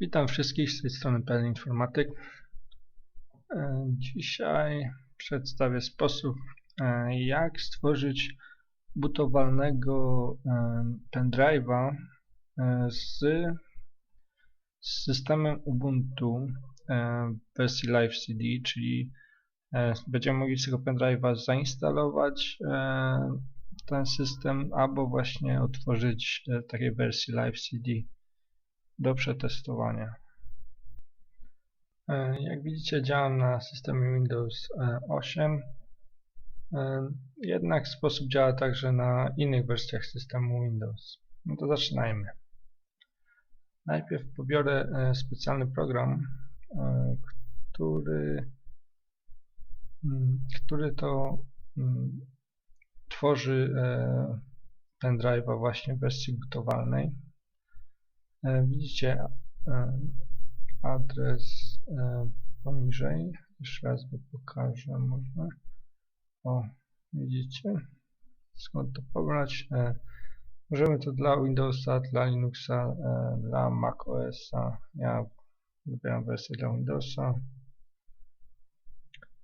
Witam wszystkich z tej strony PL Informatyk. E, Dzisiaj przedstawię sposób, e, jak stworzyć butowalnego e, pendrive'a z, z systemem Ubuntu w wersji Live CD, czyli będziemy mogli z tego pendrive'a zainstalować ten system albo właśnie otworzyć takiej wersji Live CD do przetestowania. E, jak widzicie działam na systemie Windows 8, e, e, jednak sposób działa także na innych wersjach systemu Windows. No to zaczynajmy. Najpierw pobiorę specjalny program, który, mm, który to mm, tworzy pendrive'a właśnie w wersji butowalnej. E, widzicie e, adres e, poniżej. Jeszcze raz go pokażę może. O, widzicie? Skąd to pobrać? Możemy to dla Windowsa, dla Linuxa, dla macOSa. Ja wybieram wersję dla Windowsa.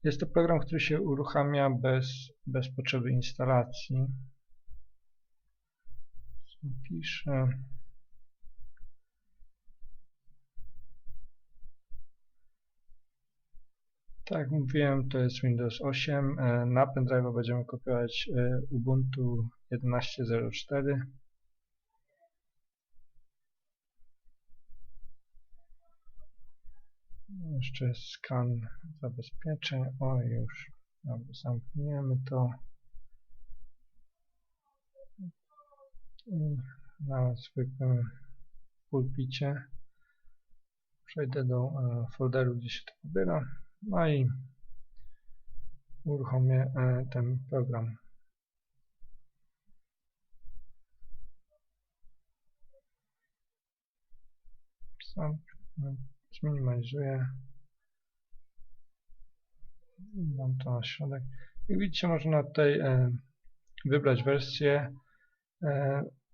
Jest to program, który się uruchamia bez, bez potrzeby instalacji. Piszę. Tak jak mówiłem, to jest Windows 8. E, na pendrive będziemy kopiować e, Ubuntu 11.04. Jeszcze jest skan zabezpieczeń. O, już zamkniemy to. I na zwykłym pulpicie przejdę do e, folderu, gdzie się to pobiera. No i uruchomię e, ten program. Sam e, zminimalizuję. Dam to na środek. Jak widzicie, można tutaj e, wybrać wersję,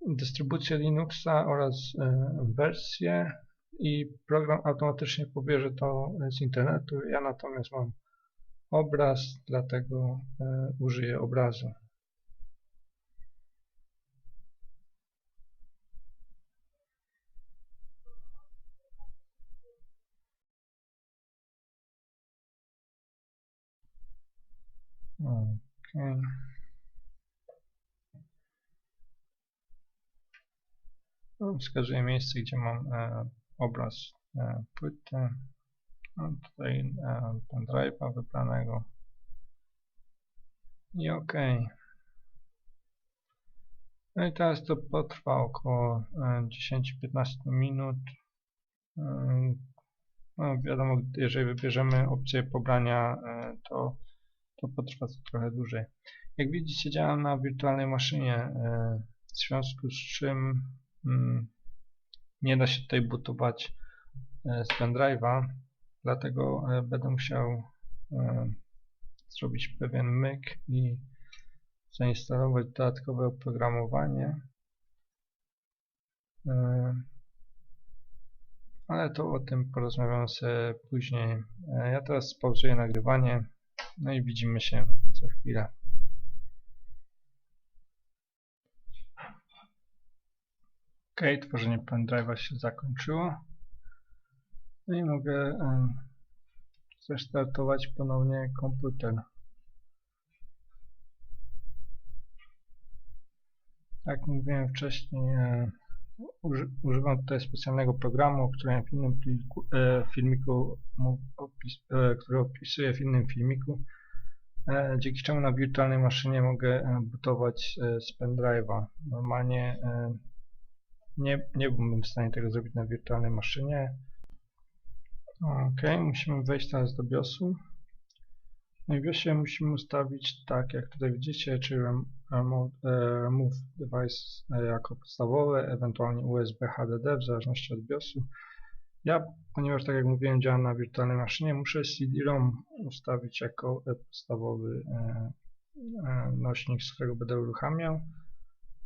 dystrybucję Linuxa oraz wersję i program automatycznie pobierze to z internetu. Ja natomiast mam obraz, dlatego e, użyję obrazu. Okay. Wskazuję miejsce, gdzie mam e, obraz e, płyty. No, tutaj e, pendrive'a wybranego. I OK. No i teraz to potrwa około 10-15 e, minut. No wiadomo, jeżeli wybierzemy opcję pobrania, to, to potrwa to trochę dłużej. Jak widzicie, działam na wirtualnej maszynie, w związku z czym mm, nie da się tutaj butować e, z pendrive'a, dlatego e, będę musiał e, zrobić pewien myk i zainstalować dodatkowe oprogramowanie. Ale to o tym porozmawiam sobie później. Ja teraz spauzuję nagrywanie, no i widzimy się za chwilę. Ok, tworzenie pendrive'a się zakończyło. No i mogę zestartować ponownie komputer. Jak mówiłem wcześniej, e, używam tutaj specjalnego programu, w innym e, filmiku, e, który opisuję w innym filmiku, dzięki czemu na wirtualnej maszynie mogę butować z pendrive'a. Normalnie nie, nie byłbym w stanie tego zrobić na wirtualnej maszynie. Ok, musimy wejść teraz do BIOSu. No i w BIOSie musimy ustawić tak, jak tutaj widzicie, czyli Remove Device e, jako podstawowe, ewentualnie USB HDD w zależności od BIOSu. Ja, ponieważ tak jak mówiłem, działam na wirtualnej maszynie, muszę CD-ROM ustawić jako e, podstawowy e, nośnik, z którego będę uruchamiał.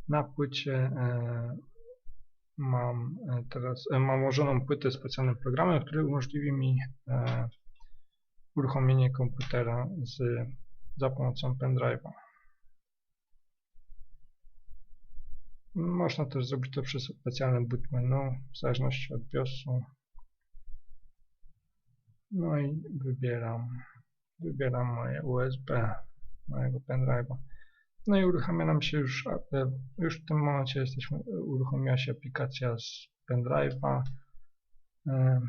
Na płycie mam e, teraz, e, mam ułożoną płytę specjalnym programem, który umożliwi mi e, uruchomienie komputera z, za pomocą pendrive'a. Można też zrobić to przez specjalne boot menu, w zależności od BIOSu. No i wybieram, wybieram moje USB, mojego pendrive'a. No i uruchamia nam się już, e, już w tym momencie jesteśmy, uruchomiła się aplikacja z pendrive'a e,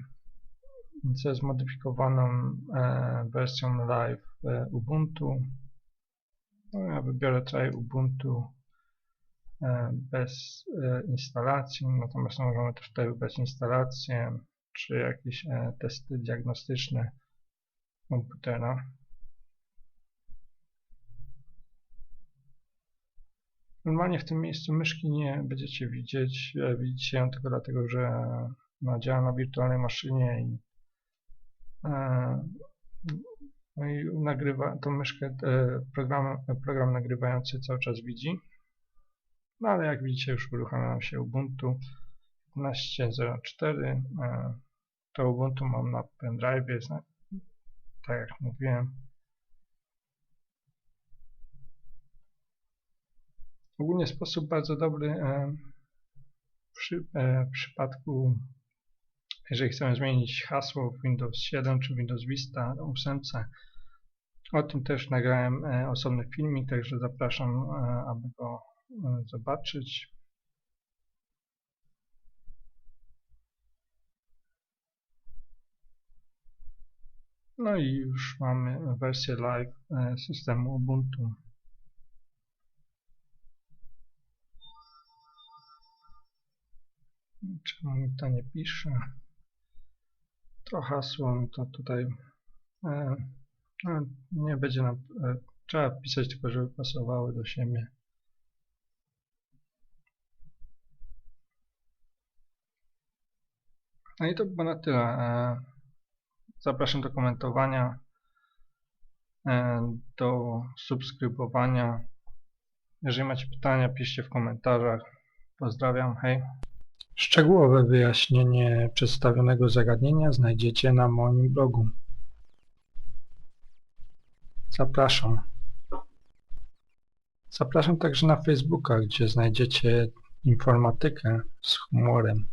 ze zmodyfikowaną e, wersją live Ubuntu. No ja wybiorę tutaj Ubuntu bez instalacji, natomiast możemy też tutaj wybrać instalację czy jakieś testy diagnostyczne komputera. Normalnie w tym miejscu myszki nie będziecie widzieć. E, widzicie ją tylko dlatego, że no, działa na wirtualnej maszynie i, e, no i nagrywa tą myszkę e, program, program nagrywający cały czas widzi. No ale jak widzicie już uruchamia nam się Ubuntu 15.04. To Ubuntu mam na pendrive, tak jak mówiłem. Ogólnie sposób bardzo dobry e, przy, e, w przypadku, jeżeli chcemy zmienić hasło w Windows 7 czy Windows Vista 8. O tym też nagrałem e, osobny filmik, także zapraszam, aby go zobaczyć. No i już mamy wersję live systemu Ubuntu. Czemu mi to nie pisze? To hasło, to tutaj e, no, nie będzie nam, e, trzeba pisać tylko, żeby pasowały do siebie. No i to było na tyle. E, zapraszam do komentowania, e, do subskrybowania. Jeżeli macie pytania, piszcie w komentarzach. Pozdrawiam, hej. Szczegółowe wyjaśnienie przedstawionego zagadnienia znajdziecie na moim blogu. Zapraszam. Zapraszam także na Facebooka, gdzie znajdziecie informatykę z humorem.